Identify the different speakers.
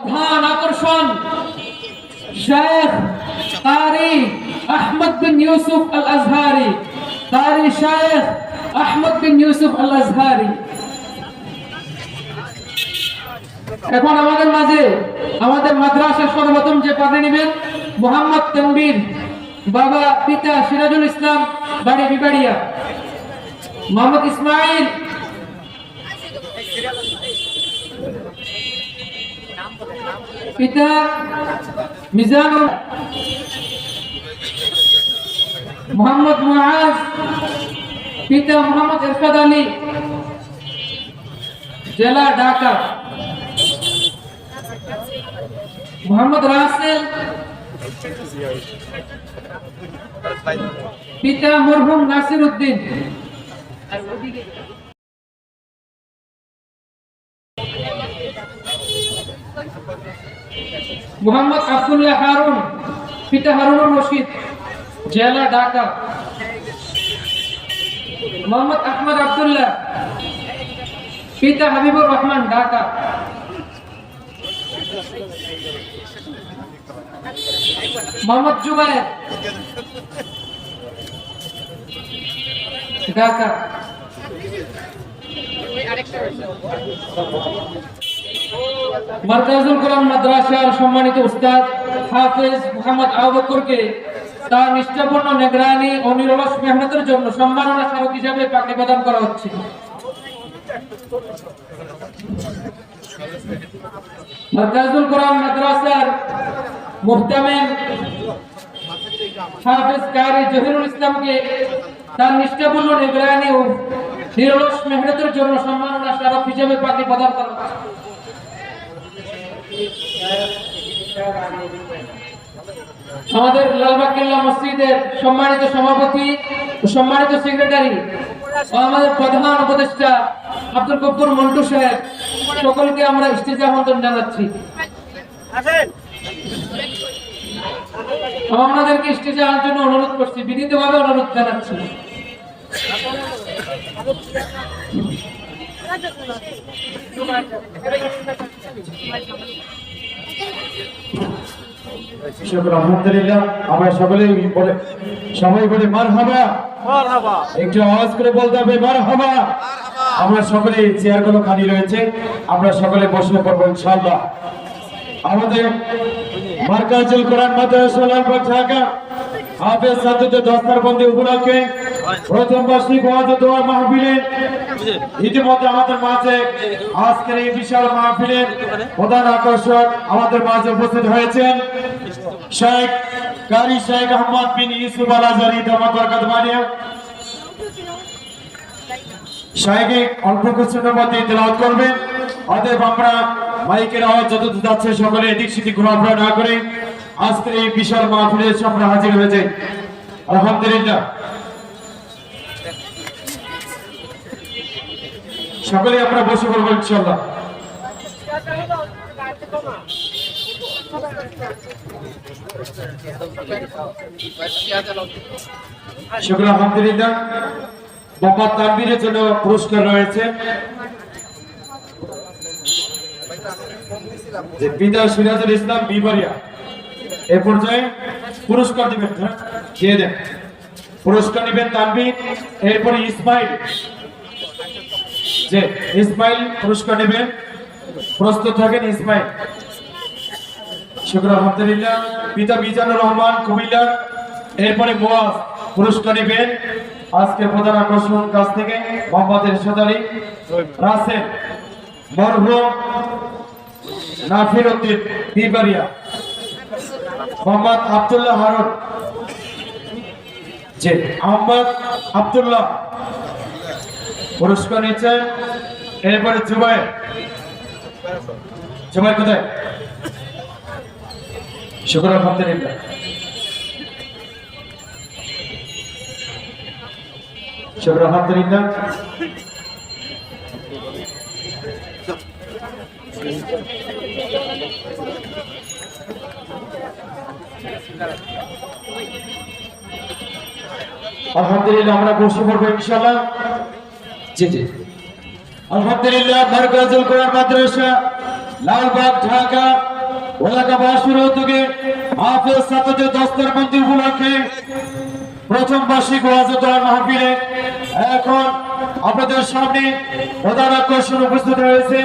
Speaker 1: প্রধান আকর্ষণ শেখ কারি আহমদ বিন ইউসুফ আল আজহারি কারি শেখ আহমদ বিন ইউসুফ আল আজহারি এখন আমাদের মাঝে, আমাদের মাদ্রাসার সর্বপ্রথম যে পাঠে নেবেন মোহাম্মদ তনবীর বাবা পিতা সিরাজুল ইসলাম, বাড়ি বিবাড়িয়া। মোহাম্মদ ইসমাইল পিতা মিজানুর মোহাম্মদ মুআজ, পিতা মোহাম্মদ ইরফাদ আলী, জেলা ঢাকা। মোহাম্মদ রাসেল, পিতা মরহুম নাসির উদ্দিন মোহাম্মদ আব্দুল্লাহ হারুন, পিতা হারুনুর রশিদ, জেলা ঢাকা। মোহাম্মদ আহমদ আব্দুল্লাহ, পিতা হাবিবুর রহমান, ঢাকা। মোহাম্মদ জুবায়ের, ঢাকা। মার্কাজুল কোরআন মাদ্রাসার সম্মানিত উস্তাদ হাফেজ মোহাম্মদ আবু বকরকে তার নিষ্ঠাপূর্ণ নিগরানি ও নিরলস মেহনতের জন্য সম্মাননা স্মারক হিসাবে পাগড়ি প্রদান করা হচ্ছে। মার্কাজুল কোরআন মাদ্রাসার মুহতামিম হাফেজ কারি জহিরুল ইসলামকে তার নিষ্ঠাপূর্ণ নিগরানি ও নিরলস মেহনতের জন্য সম্মাননা স্মারক হিসাবে পাগড়ি প্রদান করা আমাদের লালবাগ কেল্লা মসজিদের সম্মানিত সভাপতি সম্মানিত সেক্রেটারি ও আমাদের প্রধান উপদেষ্টা আব্দুল গফুর মন্টু সাহেব সকলকে আমরা স্টেজে আমন্ত্রণ জানাচ্ছি। আমাদেরকে স্টেজে আনার জন্য অনুরোধ করছি বিনীতভাবে অনুরোধ জানাচ্ছি।
Speaker 2: আলহামদুলিল্লাহ আমরা সকলেই বলে সবাই বলে মার হাবা একটু আওয়াজ করে বলতে হবে মার হাবা আমরা সকলে চেয়ারগুলো খালি রয়েছে আমরা সকলে বসে পড়ব ইনশাআল্লাহ। আমাদের মার্কাজুল কোরআন মাদ্রাসা ঢাকা। হাফেজ দস্তারবন্দি উপলক্ষে প্রথম বার্ষিক ওয়াজ দোয়া মাহফিলে। ইতিমধ্যে আমাদের মাঝে আজকের এই বিশাল মাহফিলের প্রধান আকর্ষণ আমাদের মাঝে উপস্থিত হয়েছেন শেখ কারি শেখ আহমদ বিন ইউসুফ আল আজারি দামাত বরকত মানিয়া শাহেকে অল্প কিছুর মধ্যে তেলাওয়াত করবেন। অতএব আমরা মাইকের আওয়াজ যত যাচ্ছে সকলে এদিক সেদিক ঘোরাফেরা না করে আজকের এই বিশাল মাহফিলে আমরা হাজির হয়েছে আলহামদুলিল্লাহ। সকলে আমরা বসে পড়ব ইনশাল্লাহ শুক্র আলহামদুলিল্লাহ মোহাম্মদ তানবীরের জন্য পুরস্কার রয়েছে। পিতা সিরাজুল ইসলাম বিবারিয়া, এ পর্যায়ে পুরস্কার দিবেন হ্যাঁ? দিয়ে দেন। পুরস্কার নেবেন তানবীর, এরপরে ইসমাইল। যে ইসমাইল পুরস্কার নেবেন প্রস্তুত থাকেন ইসমাইল। শুক্র আলহামদুলিল্লাহ। পিতা মিজানুর রহমান, কুমিল্লা। এরপরে মোয়াজ পুরস্কার নেবেন। আজকে প্রধান আকর্ষণ কাছ থেকে মোহাম্মদ এরশাদ আলী, রাসেল, মরহুম, নাফির উদ্দিন বিবারিয়া মোহাম্মদ আব্দুল্লাহ হারুন। যে মোহাম্মদ আব্দুল্লাহ পুরস্কার নিচ্ছে এরপরে জুবাইর জুবাইর কোথায়? শুক্র আলহামদুলিল্লাহ শুক্র আলহামদুলিল্লাহ আলহামদুলিল্লাহ, আমরা বসে পড়ব ইনশাআল্লাহ। জি জি। আলহামদুলিল্লাহ মাদ্রাসা, লালবাগ উদ্যোগে প্রথম বার্ষিক এখন আপনাদের সামনে প্রধান আকর্ষণ উপস্থিত হয়েছে